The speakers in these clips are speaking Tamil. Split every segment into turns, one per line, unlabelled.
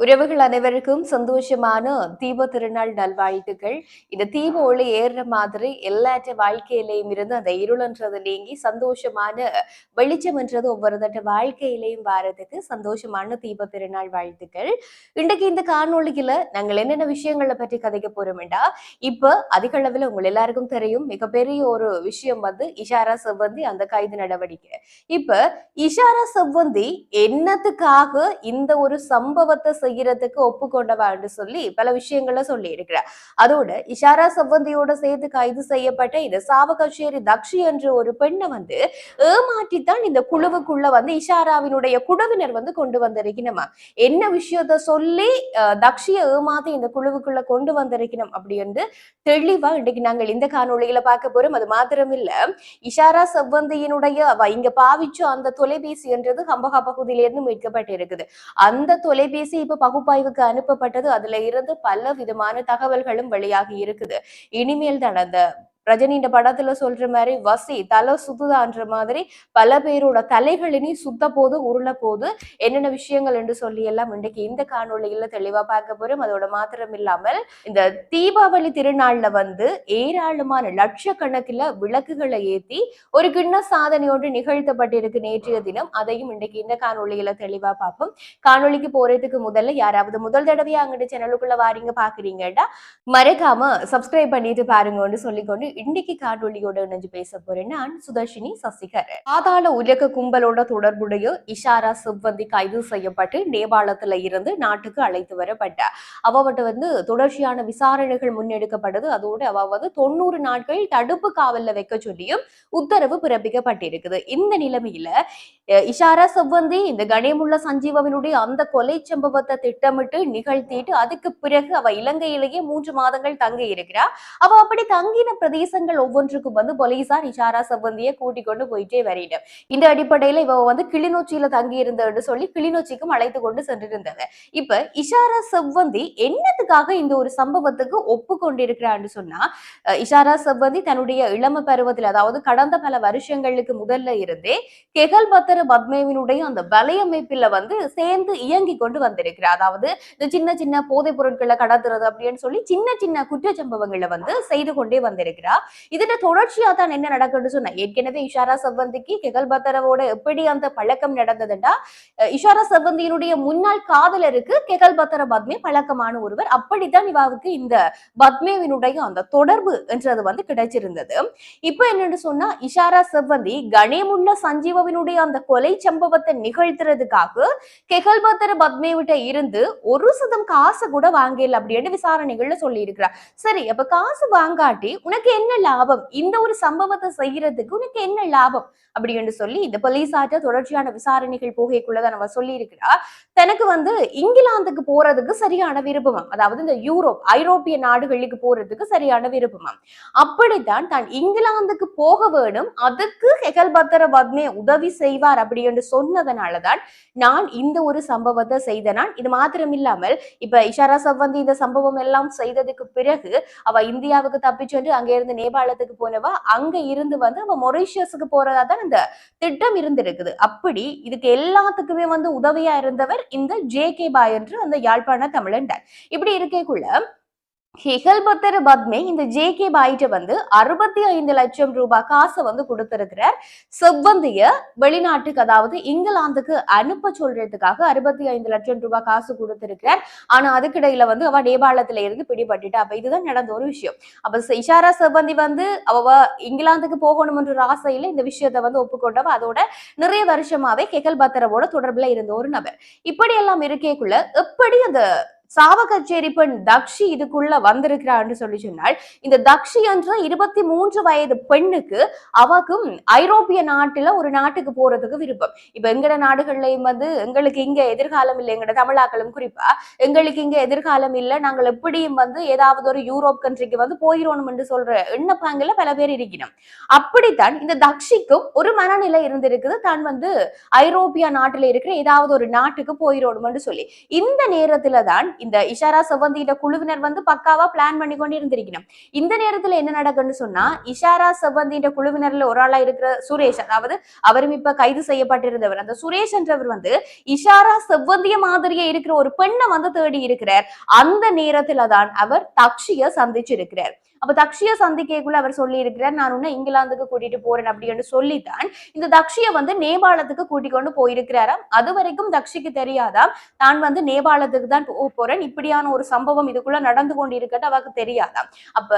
உறவுகள் அனைவருக்கும் சந்தோஷமான தீப திருநாள் நல்வாழ்த்துக்கள். இந்த தீப ஒளி ஏறுற மாதிரி எல்லாற்ற வாழ்க்கையிலையும் இருந்து அந்த இருளன்றது நீங்கி சந்தோஷமான வெளிச்சம் என்றது ஒவ்வொரு தட்ட வாழ்க்கையிலையும் வாரதுக்கு சந்தோஷமான தீப திருநாள் வாழ்த்துக்கள். இன்றைக்கு இந்த காணொலியில நாங்கள் என்னென்ன விஷயங்களை பற்றி கதைக்க போறோம்டா? இப்ப அதிக அளவில் உங்கள் எல்லாருக்கும் தெரியும். மிகப்பெரிய ஒரு விஷயம் வந்து இஷாரா செவ்வந்தி அந்த கைது நடவடிக்கை. இப்ப இஷாரா செவ்வந்தி என்னத்துக்காக இந்த ஒரு சம்பவத்தை செய்யறதுக்கு ஒப்புக்கொண்டவா என்று சொல்லி பல விஷயங்களை சொல்லி இருக்கிறார் அதோடு இஷாரா செவ்வந்தியோட சேர்த்து கைது செய்யப்பட்ட இந்த சாவகச்சேரி தக்ஷி என்ற ஒரு பெண்ணை வந்து ஏமாற்றித்தான் இந்த குழுவுக்குள்ள வந்து இஷாராவினுடைய குழுவினர் வந்து கொண்டு வந்திருக்கணுமா என்ன விஷயத்த சொல்லி தக்ஷிய ஏமாத்தி இந்த குழுவுக்குள்ள கொண்டு வந்திருக்கணும் அப்படி என்று தெளிவா இன்னைக்கு நாங்கள் இந்த காணொலியில பார்க்க போறோம். அது மாத்திரம் இல்ல இஷாரா செவ்வந்தியினுடைய அவ இங்க பாவிச்சோ அந்த தொலைபேசி என்றது ஹம்பகா பகுதியிலிருந்து மீட்கப்பட்டிருக்குது. அந்த தொலைபேசி இப்ப பகுப்பாய்வுக்கு அனுப்பப்பட்டது. அதுல இருந்து பல விதமான தகவல்களும் வெளியாகி இருக்குது. இனிமேல் தான் அந்த ரஜினின்ற படத்துல சொல்ற மாதிரி வசி தலை சுத்துதான்ற மாதிரி பல பேரோட தலைகளினி சுத்த போது உருள போது என்னென்ன விஷயங்கள் என்று சொல்லி எல்லாம் இன்றைக்கு இந்த காணொலியில தெளிவா பார்க்க போறோம். அதோட மாத்திரம் இல்லாமல் இந்த தீபாவளி திருநாள்ல வந்து ஏராளமான லட்சக்கணக்கில் விளக்குகளை ஏத்தி ஒரு கிண்ண சாதனையோடு நிகழ்த்தப்பட்டிருக்கு நேற்றைய தினம். அதையும் இன்றைக்கு இந்த காணொலியில தெளிவா பார்ப்போம். காணொலிக்கு போறதுக்கு முதல்ல யாராவது முதல் தடவையா அங்கிட்ட சேனலுக்குள்ள வாரீங்க பாக்குறீங்கடா மறக்காம சப்ஸ்கிரைப் பண்ணிட்டு பாருங்கன்னு சொல்லிக்கொண்டு இன்னைக்கு காணொலியோட இணைஞ்சு பேச போறேன் நான் சுதர்ஷினி சசிகர் பாதாள உலக கும்பலோட தொடர்புடைய இஷாரா சிப்பந்தி கைது செய்யப்பட்டு நேபாளத்துல இருந்து நாட்டுக்கு அழைத்து வரப்பட்டார். அவட்ட வந்து தொடர்ச்சியான விசாரணைகள் முன்னெடுக்கப்படுது. அதோடு அவ வந்து தொண்ணூறு நாட்கள் தடுப்பு காவல்ல வைக்க சொல்லியும் உத்தரவு பிறப்பிக்கப்பட்டிருக்குது. இந்த நிலைமையில இஷாரா செவ்வந்தி இந்த கணேமுள்ள சஞ்சீவவினுடைய அந்த கொலை சம்பவத்தை திட்டமிட்டு நிகழ்த்திட்டு அதுக்கு பிறகு அவ இலங்கையிலேயே மூன்று மாதங்கள் தங்க இருக்கிறா அவ அப்படி தங்கின பிரதேசங்கள் ஒவ்வொன்றுக்கும் வந்து போலீசார் இஷாரா செவ்வந்தியை கூட்டிக் கொண்டு போயிட்டே வரையிடும் இந்த அடிப்படையில இவ வந்து கிளிநொச்சியில தங்கி இருந்தன்னு சொல்லி கிளிநொச்சிக்கும் அழைத்து கொண்டு சென்றிருந்தது. இப்ப இஷாரா செவ்வந்தி என்னத்துக்காக இந்த ஒரு சம்பவத்துக்கு ஒப்பு கொண்டிருக்கிறான்னு சொன்னா இஷாரா செவ்வந்தி தன்னுடைய இளம பருவத்தில் அதாவது கடந்த பல வருஷங்களுக்கு முதல்ல இருந்தே கெகல் பத்தர பத்மேவினுடைய அந்த வலையமைப்பில வந்து சேர்ந்து இயங்கி கொண்டு வந்திருக்கிறார். அதாவது இந்த சின்ன சின்ன போதைப் பொருட்களை கடத்துறது அப்படின்னு சொல்லி சின்ன சின்ன குற்ற சம்பவங்களை வந்து செய்து கொண்டே வந்திருக்கிறார். வந்திருக்கிறா இதுல தொடர்ச்சியா தான் என்ன நடக்குன்னு சொன்னா. ஏற்கனவே இஷாரா செவ்வந்திக்கு கெகல் பத்தரவோட எப்படி அந்த பழக்கம் நடந்ததுண்டா இஷாரா செவ்வந்தியினுடைய முன்னாள் காதலருக்கு கெகல் பத்தர பத்மே பழக்கமான ஒருவர். அப்படித்தான் இவாவுக்கு இந்த பத்மேவினுடைய அந்த தொடர்பு என்றது வந்து கிடைச்சிருந்தது. இப்ப என்னன்னு சொன்னா இஷாரா செவ்வந்தி கணேமுள்ள சஞ்சீவவினுடைய அந்த கொலை சம்பவத்தை நிகழ்த்துறதுக்காக கெகல் கெகல்பத்தர பத்மேவிட்ட இருந்து ஒரு சதம் காசு கூட வாங்கல அப்படின்னு விசாரணைகள்ல சொல்லி இருக்கிறார் சரி அப்ப காசு வாங்காட்டி உனக்கு என்ன லாபம்? இந்த ஒரு சம்பவத்தை செய்யறதுக்கு உனக்கு என்ன லாபம்? அப்படின்னு சொல்லி இந்த போலீசார்ட்ட தொடர்ச்சியான விசாரணைகள் போகைக்குள்ளதான் நம்ம சொல்லி இருக்கிறா தனக்கு வந்து இங்கிலாந்துக்கு போறதுக்கு சரியான விருப்பமாம். அதாவது இந்த யூரோப் ஐரோப்பிய நாடுகளுக்கு போறதுக்கு சரியான விருப்பமாம். அப்படித்தான் தான் இங்கிலாந்துக்கு போக வேணும் அதுக்கு ஹெகல்பத்தர பத்மே உதவி செய்வார் அப்படி என்று சொன்னதனாலதான் நான் இந்த ஒரு சம்பவத்தை செய்தனான் இது மாத்திரம் இல்லாமல் இப்ப இஷாரா சவ் வந்து இந்த சம்பவம் எல்லாம் செய்ததுக்கு பிறகு அவ இந்தியாவுக்கு தப்பிச்சென்று அங்கே இருந்து நேபாளத்துக்கு போனவ அங்க இருந்து வந்து அவ மொரிஷியஸுக்கு போறதா தான் இந்த திட்டம் இருந்திருக்குது. அப்படி இதுக்கு எல்லாத்துக்குமே வந்து உதவியா இருந்தவர் இந்த ஜே கே பாய் என்று அந்த யாழ்ப்பாண தமிழன் இப்படி இருக்கேக்குள்ள ஹெகல்பத்தர் பத்மே இந்த ஜே கே பாய்ட்ட வந்து அறுபத்தி ஐந்து லட்சம் ரூபாய் காசை வந்து கொடுத்திருக்கிறார். செவ்வந்திய வெளிநாட்டுக்கு அதாவது இங்கிலாந்துக்கு அனுப்ப சொல்றதுக்காக அறுபத்தி ஐந்து லட்சம் ரூபாய் காசு கொடுத்திருக்கிறார். ஆனா அதுக்கிடையில வந்து அவ நேபாளத்துல இருந்து பிடிபட்டுட்டா. அப்ப இதுதான் நடந்த ஒரு விஷயம். அப்ப இஷாரா செவ்வந்தி வந்து அவ இங்கிலாந்துக்கு போகணும்ன்ற ஆசையில இந்த விஷயத்த வந்து ஒப்புக்கொண்டவ. அதோட நிறைய வருஷமாவே கெகல் பத்தரவோட தொடர்புல இருந்த ஒரு நபர். இப்படி எல்லாம் இருக்கேக்குள்ள எப்படி அந்த சாவகச்சேரி பெண் தக்ஷி இதுக்குள்ள வந்திருக்கிறான்னு சொல்லி சொன்னால் இந்த தக்ஷி என்ற இருபத்தி மூன்று வயது பெண்ணுக்கு அவக்கும் ஐரோப்பிய நாட்டுல ஒரு நாட்டுக்கு போறதுக்கு விருப்பம். இப்ப எங்கட நாடுகள்லயும் வந்து எங்களுக்கு இங்க எதிர்காலம் இல்லை எங்கட தமிழாக்களும் குறிப்பா எங்களுக்கு இங்க எதிர்காலம் இல்லை நாங்கள் எப்படியும் வந்து ஏதாவது ஒரு யூரோப் கண்ட்ரிக்கு வந்து போயிடணும் என்று சொல்ற எண்ணப்பாங்கல பல பேர் இருக்கணும் அப்படித்தான் இந்த தக்ஷிக்கும் ஒரு மனநிலை இருந்திருக்குது. தான் வந்து ஐரோப்பிய நாட்டுல இருக்கிற ஏதாவது ஒரு நாட்டுக்கு போயிடணும்னு சொல்லி. இந்த நேரத்துல தான் இந்த இஷாரா செவந்தியிட குழுவினர் வந்து பக்காவா பிளான் பண்ணி கொண்டு இருந்திருக்கணும் இந்த நேரத்துல என்ன நடக்குன்னு சொன்னா இஷாரா செவந்தியிட குழுவினர்ல ஒரு ஆளா இருக்கிற சுரேஷ் அதாவது அவரும் இப்ப கைது செய்யப்பட்டிருந்தவர். அந்த சுரேஷ் என்றவர் வந்து இஷாரா செவ்வந்திய மாதிரியே இருக்கிற ஒரு பெண்ணை வந்து தேடி இருக்கிறார். அந்த நேரத்துல தான் அவர் தக்ஷிய சந்திச்சிருக்கிறார். அப்ப தக்ஷிய சந்திக்கைக்குள்ள அவர் சொல்லி இருக்கிறார் நான் உன்ன இங்கிலாந்துக்கு கூட்டிட்டு போறேன் அப்படின்னு சொல்லித்தான் இந்த தக்ஷிய வந்து நேபாளத்துக்கு கூட்டிக் கொண்டு போயிருக்கிறாராம். அது வரைக்கும் தக்ஷிக்கு தெரியாதாம். தான் வந்து நேபாளத்துக்கு தான் போக போறேன் இப்படியான ஒரு சம்பவம் இதுக்குள்ள நடந்து கொண்டு அவருக்கு தெரியாதாம். அப்ப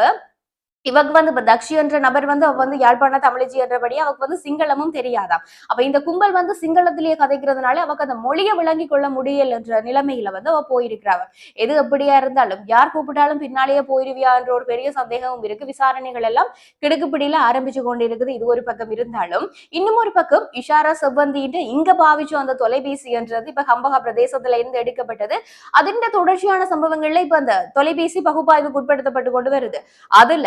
இவக்கு வந்து இப்ப தக்ஷி என்ற நபர் வந்து அவ வந்து யாழ்ப்பாண தமிழச்சி என்றபடி அவக்கு வந்து சிங்களமும் தெரியாதாம். அப்ப இந்த கும்பல் வந்து சிங்களத்திலேயே கதைக்கிறதுனால அவக்கு அந்த மொழியை விளங்கி கொள்ள முடியல என்ற நிலைமையில வந்து அவ போயிருக்கிறாவ. எது எப்படியா இருந்தாலும் யார் கூப்பிட்டாலும் பின்னாலேயே போயிருவியா என்ற ஒரு பெரிய சந்தேகமும் இருக்கு. விசாரணைகள் எல்லாம் கிடுக்குப்பிடியில ஆரம்பிச்சு கொண்டிருக்குது. இது ஒரு பக்கம் இருந்தாலும் இன்னும் ஒரு பக்கம் இஷாரா செவ்வந்தின்ட்டு இங்க பாவிச்சோம் அந்த தொலைபேசி என்றது இப்ப ஹம்பகா பிரதேசத்துல இருந்து எடுக்கப்பட்டது. அதன் தொடர்ச்சியான சம்பவங்கள்ல இப்ப அந்த தொலைபேசி பகுப்பாய்வுக்கு உட்படுத்தப்பட்டு கொண்டு வருது. அதுல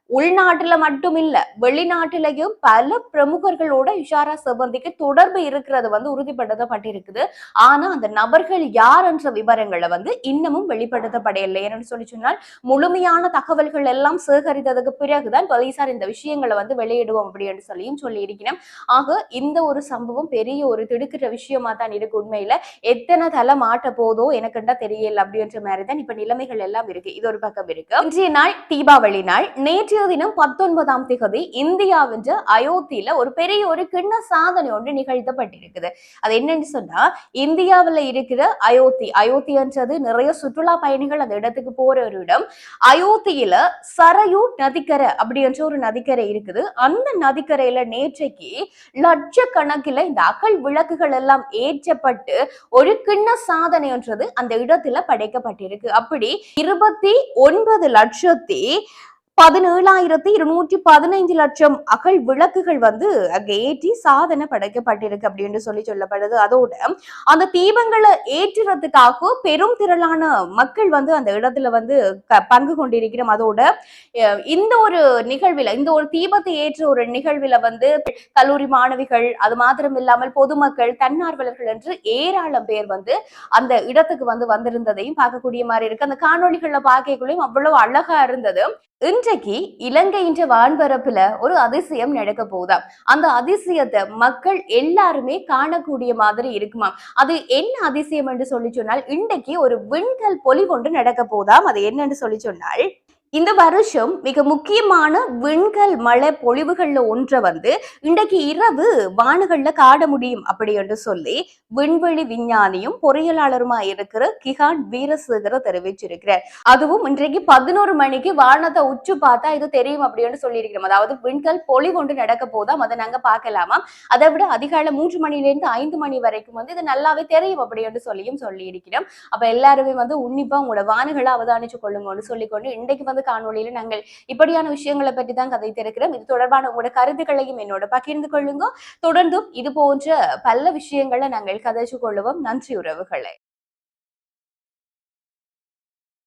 உள்நாட்டுல மட்டும் இல்ல வெளிநாட்டிலையும் பல பிரமுகர்களோட இஷாரா செவந்திக்கு தொடர்பு இருக்கிறது வந்து உறுதிப்படுத்தப்பட்டிருக்குது. ஆனா அந்த நபர்கள் யார் என்ற விவரங்களை வந்து இன்னமும் வெளிப்படுத்தப்படையில்லை ஏன்னு சொல்லி சொன்னால் முழுமையான தகவல்கள் எல்லாம் சேகரித்ததுக்கு பிறகுதான் போலீசார் இந்த விஷயங்களை வந்து வெளியிடுவோம் அப்படின்னு சொல்லியும் சொல்லி இருக்கிறேன் ஆக இந்த ஒரு சம்பவம் பெரிய ஒரு திடுக்கிற விஷயமா தான் இருக்கு உண்மையில. எத்தனை தலை மாட்ட போதோ எனக்குண்டா தெரியல அப்படின்ற மாதிரி தான் இப்ப நிலைமைகள் எல்லாம் இருக்கு. இது ஒரு பக்கம் இருக்கு. இன்றைய நாள் தீபாவளி நாள். நேற்றைய தினம் பத்தொன்பதாம் திகதி இந்தியாவின் அயோத்தியில ஒரு பெரிய ஒரு கிண்ண சாதனை ஒன்று நிகழ்த்தப்பட்டிருக்குது. அது என்னன்னு சொன்னா இந்தியாவுல இருக்கிற அயோத்தி அயோத்தின்றது நிறைய சுற்றுலா பயணிகள் அந்த இடத்துக்கு போற ஒரு இடம். அயோத்தியில சரையூ நதிக்கரை அப்படின்ற ஒரு நதிக்கரை இருக்குது. அந்த நதிக்கரையில நேற்றைக்கு லட்சக்கணக்கில் இந்த அகல் விளக்குகள் எல்லாம் ஏற்றப்பட்டு ஒரு கிண்ண சாதனைன்றது அந்த இடத்துல படைக்கப்பட்டிருக்கு. அப்படி இருபத்தி ஒன்பது லட்சத்தி பதினேழாயிரத்தி இருநூற்றி பதினைந்து லட்சம் அகல் விளக்குகள் வந்து அங்க ஏற்றி சாதனை படைக்கப்பட்டிருக்கு அப்படின்னு சொல்லி சொல்லப்படுது. அதோட அந்த தீபங்களை ஏற்றுறதுக்காக பெரும் திரளான மக்கள் வந்து அந்த இடத்துல வந்து பங்கு கொண்டிருக்கிறோம். அதோட இந்த ஒரு நிகழ்வில இந்த ஒரு தீபத்தை ஏற்ற ஒரு நிகழ்வில வந்து கல்லூரி மாணவிகள் அது மாத்திரம் இல்லாமல் பொதுமக்கள் தன்னார்வலர்கள் என்று ஏராளம் பேர் வந்து அந்த இடத்துக்கு வந்து வந்திருந்ததையும் பார்க்கக்கூடிய மாதிரி இருக்கு. அந்த காணொளிகள்ல பார்க்கக்குள்ளேயும் அவ்வளவு அழகா இருந்தது. இன்றைக்கு இலங்கையின் வான்பரப்புல ஒரு அதிசயம் நடக்க போதாம் அந்த அதிசயத்தை மக்கள் எல்லாருமே காணக்கூடிய மாதிரி இருக்குமாம் அது என்ன அதிசயம் என்று சொல்லி சொன்னால் இன்றைக்கு ஒரு விண்கல் பொலி கொண்டு நடக்க போதாம். அது என்னன்னு சொல்லி சொன்னால் இந்த வருஷம் மிக முக்கியமான விண்கல் மழை பொழிவுகள்ல ஒன்றை வந்து இன்றைக்கு இரவு வானுகள்ல காட முடியும் அப்படி என்று சொல்லி விண்வெளி விஞ்ஞானியும் பொறியியலாளருமா இருக்கிற கிஹான் வீரசேகர தெரிவிச்சிருக்கிறார். அதுவும் இன்றைக்கு பதினோரு மணிக்கு வானத்தை உச்சு பார்த்தா இது தெரியும் அப்படின்னு சொல்லியிருக்கிறோம். அதாவது விண்கல் பொழிவு ஒன்று நடக்க போதாம் அதை நாங்க பார்க்கலாமா? அதை விட அதிகாலை மூன்று மணிலேருந்து ஐந்து மணி வரைக்கும் வந்து இது நல்லாவே தெரியும் அப்படி என்று சொல்லியும் சொல்லி இருக்கிறோம் அப்ப எல்லாருமே வந்து உன்னிப்பா உங்களோட வானுகளை அவதானிச்சு கொள்ளுங்கன்னு சொல்லிக்கொண்டு இன்றைக்கு வந்து காணொளியில நாங்கள் இப்படியான விஷயங்களை பற்றி தான் கதைத்திருக்கிறோம் இது தொடர்பான உங்களோட கருத்துக்களையும் என்னோட பகிர்ந்து கொள்ளுங்க. தொடர்ந்தும் இது போன்ற பல விஷயங்களை நாங்கள் கதைச்சு கொள்ளுவோம். நன்றி உறவுகளை.